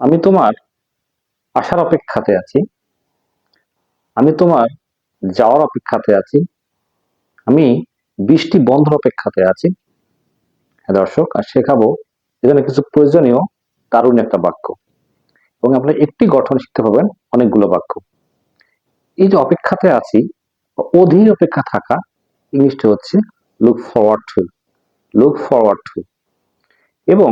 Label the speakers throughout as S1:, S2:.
S1: আমি তোমার আসার অপেক্ষাতে আছি। আমি তোমার যাওয়ার অপেক্ষাতে আছি। আমি বৃষ্টি বন্ধর অপেক্ষাতে আছি। হ্যাঁ দর্শক, আর শেখাবো এখানে কিছু প্রয়োজনীয় দারুণ একটা বাক্য। এবং আপনার একটি গঠন শিখতে পাবেন অনেকগুলো বাক্য। এই যে অপেক্ষাতে আছি অধীর অপেক্ষা থাকা, ইংলিশটা হচ্ছে look forward to look forward to এবং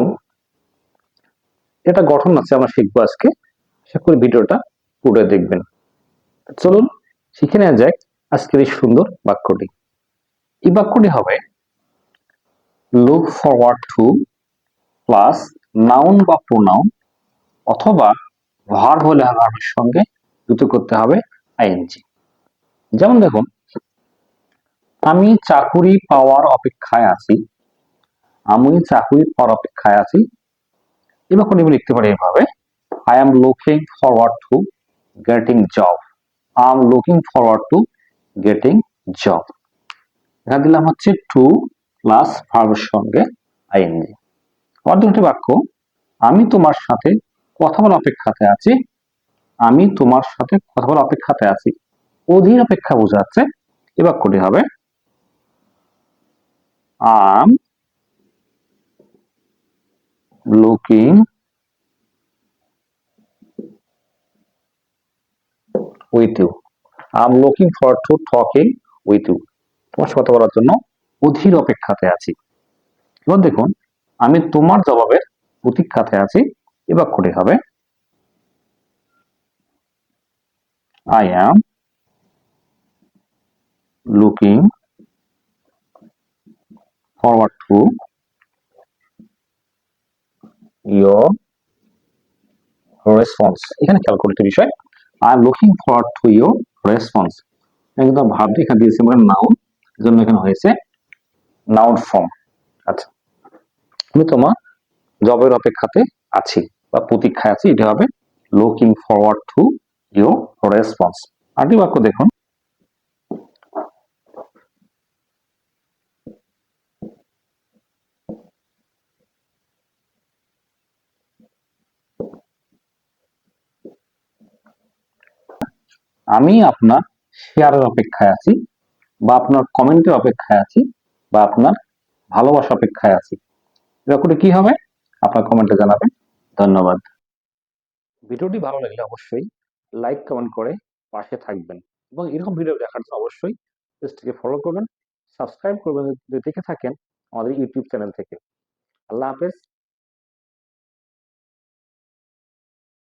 S1: এটা গঠন আছে আমরা শিখব আজকে, আশা করি ভিডিওটা পুরো দেখবেন। চলুন, শিখে নেওয়া যাক আজকের এই সুন্দর বাক্যটি। এই বাক্যটি হবে look forward to plus noun বা প্রোনাউন অথবা ভার হলে ভার্বের সঙ্গে যুক্ত করতে হবে আইএনজি যেমন দেখুন, আমি চাকুরি পাওয়ার অপেক্ষায় আছি, আমি চাকুরি পাওয়ার অপেক্ষায় আছি বাক্যটি আমি লিখতে পারি এভাবে। I am looking forward to getting job I am looking forward to getting job এখানে দিলাম হচ্ছে টু প্লাস ভার্বের সঙ্গে আইএনজি আবার দুটি বাক্য, আমি তোমার সাথে কথা বলার অপেক্ষাতে আছি। আমি তোমার সাথে কথা বলার অপেক্ষাতে আছি। অধীর অপেক্ষা বোঝাচ্ছে। এ বাক্যটি হবে am looking with you am looking for to talking with you তোমার সাথে কথা বলার জন্য অধীর অপেক্ষাতে আছি। এবার দেখুন, আমি তোমার জবাবের প্রতীক্ষাতে আছি। এ বাক্যটি হবে। I am looking forward to your response এখানে খেয়াল করতে বিষয়। I am looking forward to your response কিন্তু ভাব এখানে দিয়েছি আমরা নাউন জন্য এখানে হয়েছে নাউন ফর্ম আচ্ছা। আমি তোমার জবের অপেক্ষাতে আছি, বা প্রতীক্ষায় আছি, এটা হবে looking forward to your response আরেকটি বাক্য দেখুন। আমি আপনার শেয়ারের অপেক্ষায় আছি, বা আপনার কমেন্টের অপেক্ষায় আছি, বা আপনার ভালোবাসা অপেক্ষায় আছি। বাক্যটি কি হবে? আপনার কমেন্টে জানাবেন। ধন্যবাদ। ভিডিওটি ভালো লাগলে অবশ্যই লাইক, কমেন্ট করে পাশে থাকবেন। এবং এরকম ভিডিও দেখার জন্য অবশ্যই পেজটিকে ফলো করবেন সাবস্ক্রাইব করবেন, যদি দেখে থাকেন আমাদের ইউটিউব চ্যানেল থেকে। আল্লাহ হাফেজ।